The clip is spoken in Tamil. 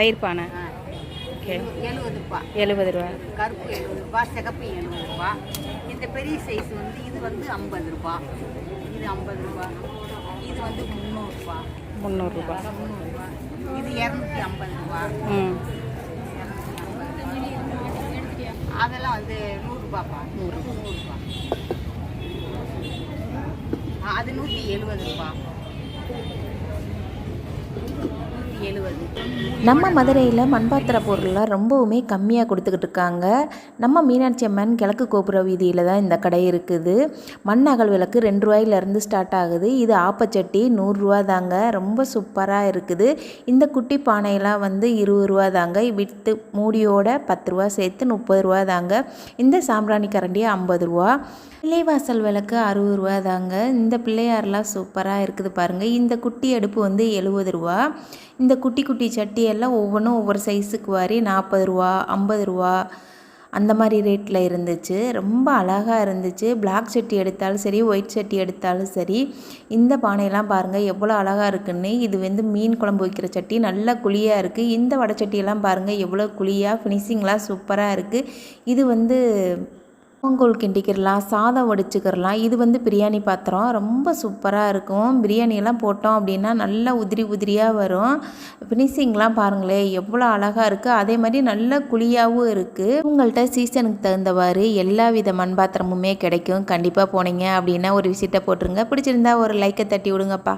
தயிர் பானை எழுபது ரூபா எழுபது ரூபா கருப்பு எழுபது ரூபா சிகப்பு எழுபது ரூபா இந்த பெரிய சைஸ் வந்து இது வந்து ஐம்பது ரூபா இது ஐம்பது ரூபா இது வந்து முந்நூறுரூபா முந்நூறுரூபா முந்நூறுரூபா இது இரநூத்தி ஐம்பது ரூபா ம். அதெல்லாம் வந்து நூறுரூபாப்பா நூறு. நூறுரூபா அது நூற்றி எழுபது ரூபா எழுபது நம்ம மதுரையில் மண்பாத்திர பொருள்லாம் ரொம்பவுமே கம்மியாக கொடுத்துக்கிட்டு இருக்காங்க. நம்ம மீனாட்சி அம்மன் கிழக்கு கோபுர வீதியில் தான் இந்த கடை இருக்குது. மண் அகல் விளக்கு ரெண்டு ரூபாயிலேருந்து ஸ்டார்ட் ஆகுது. இது ஆப்பச்சட்டி நூறுரூவா தாங்க. ரொம்ப சூப்பராக இருக்குது. இந்த குட்டி பானையெல்லாம் வந்து இருபது ரூபா தாங்க. வித்து மூடியோட பத்து ரூபா சேர்த்து முப்பது ரூபா தாங்க. இந்த சாம்பிராணி கரண்டி ஐம்பது ரூபா. பிள்ளைவாசல் விளக்கு அறுபது ரூபா தாங்க. இந்த பிள்ளையாரெலாம் சூப்பராக இருக்குது பாருங்கள் இந்த குட்டி அடுப்பு வந்து எழுபது ரூபா. இந்த குட்டி குட்டி சட்டியெல்லாம் ஒவ்வொன்றும் ஒவ்வொரு சைஸுக்கு வாரி நாற்பது ரூபா ஐம்பது ரூபா அந்த மாதிரி ரேட்டில் இருந்துச்சு. ரொம்ப அழகாக இருந்துச்சு. பிளாக் சட்டி எடுத்தாலும் சரி ஒயிட் சட்டி எடுத்தாலும் சரி இந்த பானையெல்லாம் பாருங்கள் எவ்வளோ அழகாக இருக்குன்னு. இது வந்து மீன் குழம்பு வைக்கிற சட்டி நல்லா குழியாக இருக்குது இந்த வடை சட்டியெல்லாம் பாருங்கள் எவ்வளோ குழியாக ஃபினிஷிங்லாம் சூப்பராக இருக்குது இது வந்து பொங்கல் கிண்டிக்கிறலாம் சாதம் வடிச்சுக்கிறலாம் இது வந்து பிரியாணி பாத்திரம். ரொம்ப சூப்பராக இருக்கும். பிரியாணியெல்லாம் போட்டோம் அப்படின்னா நல்லா உதிரி உதிரியாக வரும். ஃபினிஷிங்லாம் பாருங்களேன். எவ்வளோ அழகாக இருக்குது அதே மாதிரி நல்ல குழியாகவும் இருக்குது உங்கள்கிட்ட சீசனுக்கு தகுந்தவாறு எல்லா வித மண் பாத்திரமுமே கிடைக்கும். கண்டிப்பாக போனீங்க அப்படின்னா ஒரு விசிட்டை போட்டுருங்க. பிடிச்சிருந்தா ஒரு லைக்கை தட்டி விடுங்கப்பா.